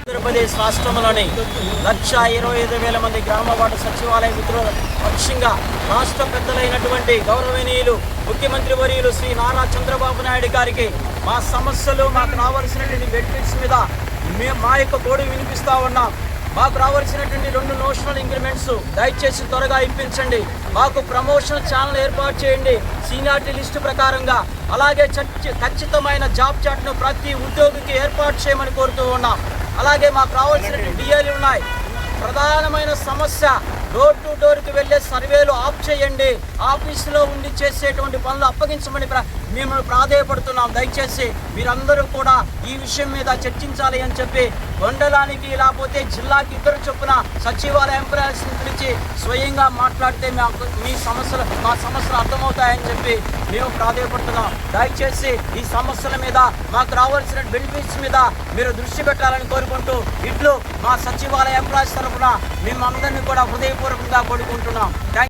ఆంధ్రప్రదేశ్ రాష్ట్రంలోని లక్ష ఇరవై ఐదు వేల మంది గ్రామ వార్డు సచివాలయ మిత్రుల పక్షంగా రాష్ట్ర పెద్దలైనటువంటి గౌరవనీయులు ముఖ్యమంత్రి వర్యులు శ్రీ నారా చంద్రబాబు నాయుడు గారికి మా సమస్యలు మాకు రావాల్సినటువంటి బెనిఫిట్స్ మీద మా యొక్క గోడు వినిపిస్తా ఉన్నాం. మాకు రావాల్సినటువంటి రెండు నోషనల్ ఇంక్రిమెంట్స్ దయచేసి త్వరగా ఇప్పించండి. మాకు ప్రమోషన్ ఛానల్ ఏర్పాటు చేయండి. సీనియారిటీ లిస్టు ప్రకారంగా. అలాగే ఖచ్చితమైన జాబ్ చాట్ను ప్రతి ఉద్యోగికి ఏర్పాటు చేయమని కోరుతూ ఉన్నాం. అలాగే మాకు రావాల్సినటువంటి డిఏలు ఉన్నాయి. ప్రధానమైన సమస్య డోర్ టు డోర్కి వెళ్ళే సర్వేలు ఆఫ్ చేయండి. ఆఫీసులో ఉండి చేసేటువంటి పనులు అప్పగించమని ప్ర- మేము ప్రాధేయపడుతున్నాం. దయచేసి మీరందరూ కూడా ఈ విషయం మీద చర్చించాలి అని చెప్పి మండలానికి లేకపోతే జిల్లాకి ఇద్దరు చొప్పున సచివాలయ ఎంప్లాయర్స్ని పిలిచి స్వయంగా మాట్లాడితే మా మీ సమస్యలు మా సమస్యలు అర్థమవుతాయని చెప్పి మేము ప్రాధాయపడుతున్నాం. దయచేసి ఈ సమస్యల మీద మాకు రావాల్సిన బెనిఫిట్స్ మీద మీరు దృష్టి పెట్టాలని కోరుకుంటూ ఇట్లు మా సచివాలయ ఎంప్లాయీస్ తరఫున మేము అందరినీ కూడా హృదయపూర్వకంగా కోరుకుంటున్నాం. థ్యాంక్